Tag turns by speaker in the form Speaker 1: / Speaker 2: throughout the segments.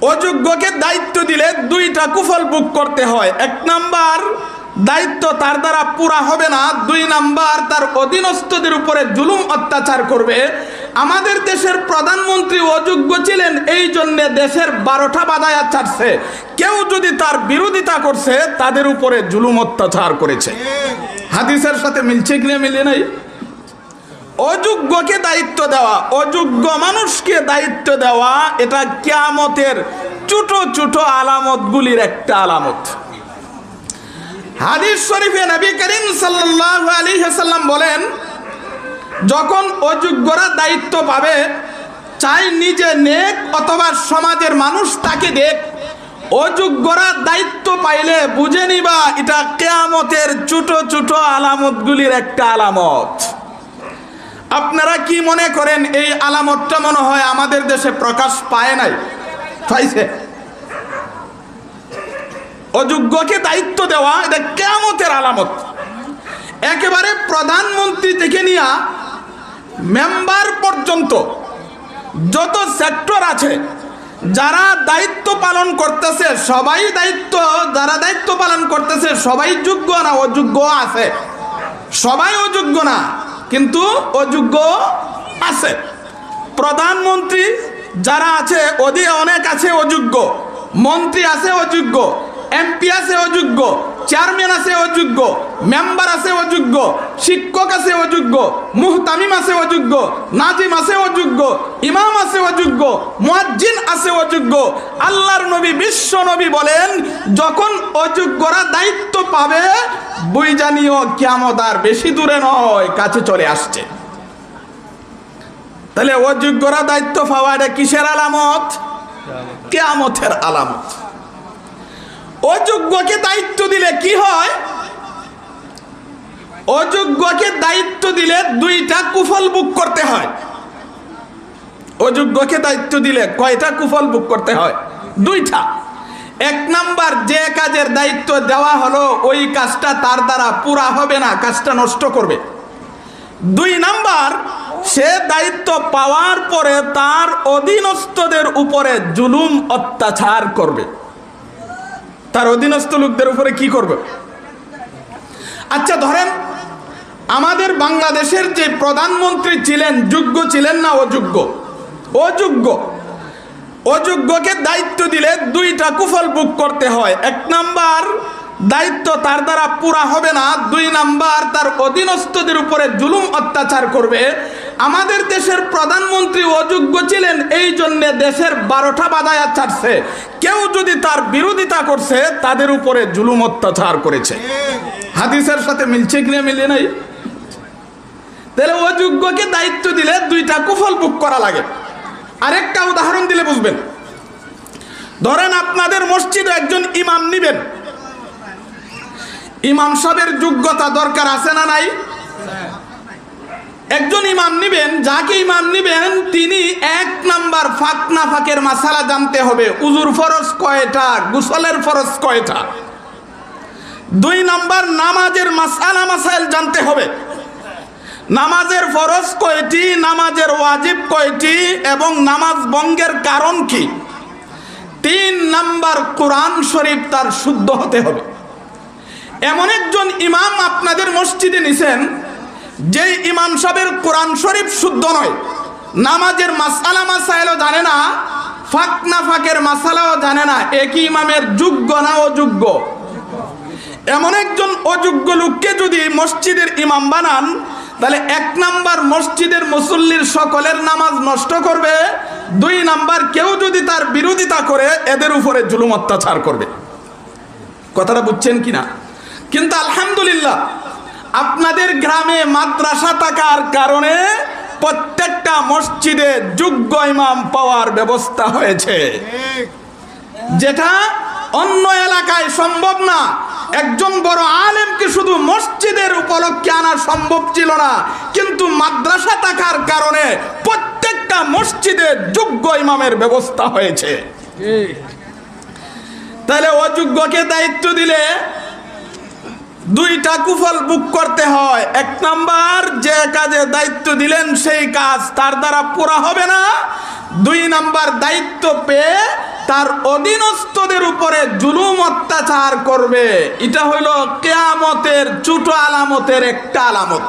Speaker 1: অযোগ্যকে দায়িত্ব দিলে দুইটা কুফল বুক করতে হয়। এক নাম্বার, দায়িত্ব তার দ্বারা পুরা হবে না। দুই নাম্বার, তার অধীনস্থদের উপরে জুলুম অত্যাচার করবে। আমাদের দেশের প্রধানমন্ত্রী অযোগ্য ছিলেন, এই জন্যে দেশের বারোটা বাদায়া ছাড়ছে। কেউ যদি তার বিরোধিতা করছে, তাদের উপরে জুলুম অত্যাচার করেছে। হাদিসের সাথে মিলছে কিনা মিলে নাই? অযোগ্যকে দায়িত্ব দেওয়া, অযোগ্য মানুষকে দায়িত্ব দেওয়া, এটা কিয়ামতের ছোট ছোট আলামতগুলির একটা আলামত। হাদিস শরীফে নবী করিম আলাইহি সাল্লাম বলেন, যখন অযোগ্যরা দায়িত্ব পাবে, চাই নিজে নেক অথবা সমাজের মানুষ তাকে দেখ। অযোগ্যরা দায়িত্ব পাইলে বুঝে নিবা, এটা কেয়ামতের ছোট ছোট আলামতগুলির একটা আলামত। আপনারা কি মনে করেন এই আলামতটা মনে হয় আমাদের দেশে প্রকাশ পায় নাই? পাইছে। অযোগ্যকে দায়িত্ব দেওয়া, এটা কেমতের আলামত। একেবারে প্রধানমন্ত্রী থেকে নিয়া মেম্বার পর্যন্ত যত সেক্টর আছে, যারা দায়িত্ব পালন করতেছে, সবাই দায়িত্ব, যারা দায়িত্ব পালন করতেছে, সবাই যোগ্য না, অযোগ্য আছে। সবাই অযোগ্য না। কিন্তু অযোগ্য আছে। প্রধানমন্ত্রী যারা আছে, ওদের অনেক আছে অযোগ্য। মন্ত্রী আছে অযোগ্য, এমপি আছে অযোগ্য। চেয়ারম্যান আছে অযোগ্য, মেম্বার আছে অযোগ্য, শিক্ষক আছে অযোগ্য, মুহতামিম আছে অযোগ্য, নাজিম আছে অযোগ্য, ইমাম আছে অযোগ্য, মুয়াজ্জিন আছে অযোগ্য। আল্লাহর নবী, বিশ্ব নবী বলেন, যখন অযোগ্যরা দায়িত্ব পাবে, বই জানিও, কিয়ামত আর বেশি দূরে নয়, কাছে চলে আসছে। তাহলে অযোগ্যরা দায়িত্ব পাওয়া এটা কিসের আলামত? কেয়ামতের আলামত। অযোগ্যকে দায়িত্ব দিলে কি হয়? অযোগ্যকে দায়িত্ব দিলে দুইটা কুফল বুক করতে হয়। অযোগ্যকে দায়িত্ব দিলে কয়টা কুফল বুক করতে হয়? দুইটা। এক নাম্বার, যে কাজের দায়িত্ব দেওয়া হলো, ওই কাজটা তার দ্বারা পুরা হবে না, কাজটা নষ্ট করবে। দুই নাম্বার, সে দায়িত্ব পাওয়ার পরে তার অধীনস্থদের উপরে জুলুম অত্যাচার করবে। তার অধীনস্থ লোকদের উপরে কি করবে? আচ্ছা ধরেন আমাদের বাংলাদেশের যে প্রধানমন্ত্রী ছিলেন, যোগ্য ছিলেন না অযোগ্য? অযোগ্য। অযোগ্যকে দায়িত্ব দিলে দুইটা কুফল বুক করতে হয়। এক নাম্বার, দায়িত্ব তার দ্বারা পুরা হবে না। দুই নাম্বার, তার অধীনস্থদের উপরে জুলুম অত্যাচার করবে। আমাদের দেশের প্রধানমন্ত্রী অযোগ্য ছিলেন, এই জন্য দেশের বারোটা বাদায়া ছাড়ছে। কেউ যদি তার বিরোধিতা করছে, তাদের উপরে জুলুম অত্যাচার করেছে। হাদিসের সাথে মিলছে কিনা মিলে নাই? তাহলে অযোগ্যকে দায়িত্ব দিলে দুইটা কুফল বুক করা লাগে। আরেকটা উদাহরণ দিলে বুঝবেন। ধরেন আপনাদের মসজিদে একজন ইমাম নিবেন। ইমাম সাহেবের যোগ্যতা দরকার আছে না নাই? একজন ইমাম নিবেন, যাকে ইমাম নিবেন, তিনি এক নাম্বার ফাঁক না ফাঁকের মাসালা জানতে হবে। উজুর ফরজ কয়টা? গুসলের ফরজ কয়টা? দুই নাম্বার, নামাজের মাসালা মাসাইল জানতে হবে। নামাজের ফরজ কয়টি? নামাজের ওয়াজিব কয়টি? এবং নামাজ বঙ্গের কারণ কি? তিন নাম্বার, কোরআন শরীফ তার শুদ্ধ হতে হবে। এমন একজন ইমাম আপনাদের মসজিদে নিছেন যেই ইমাম সাহেবের কোরআন শরীফ শুদ্ধ নয়, নামাজের মাসালা মাসাইলও জানে না, ফাঁক না ফাঁকের মাসালাও জানে না, একই ইমামের যোগ্য না অযোগ্য। এমন একজন অযোগ্য লোককে যদি মসজিদের ইমাম বানান, তাহলে এক নাম্বার মসজিদের মুসল্লির সকলের নামাজ নষ্ট করবে, দুই নাম্বার কেউ যদি তার বিরোধিতা করে, এদের উপরে জুলুম অত্যাচার করবে। কথাটা বুঝছেন কিনা? কিন্তু আলহামদুলিল্লাহ আপনাদের গ্রামে মাদ্রাসা থাকার কারণে প্রত্যেকটা মসজিদে যোগ্য ইমাম পাওয়ার ব্যবস্থা হয়েছে। যেটা অন্য এলাকায় সম্ভব না। একজন বড় আলেমকে শুধু মসজিদের উপলক্ষে আনা সম্ভব ছিল না কিন্তু মাদ্রাসা থাকার কারণে প্রত্যেকটা মসজিদে যোগ্য ইমামের ব্যবস্থা হয়েছে। তাহলে অযোগ্যকে দায়িত্ব দিলে দুইটা কুফল বুক করতে হয়। এক নাম্বার, যে কাজে দায়িত্ব দিলেন সেই কাজ তার দ্বারা পুরা হবে না। দুই নাম্বার, দায়িত্ব পেয়ে তার অধীনস্থদের উপরে জুলুম অত্যাচার করবে। এটা হইল কেয়ামতের ছোট আলামতের একটা আলামত।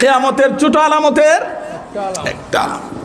Speaker 1: কেয়ামতের ছোট আলামতের একটা আলামত।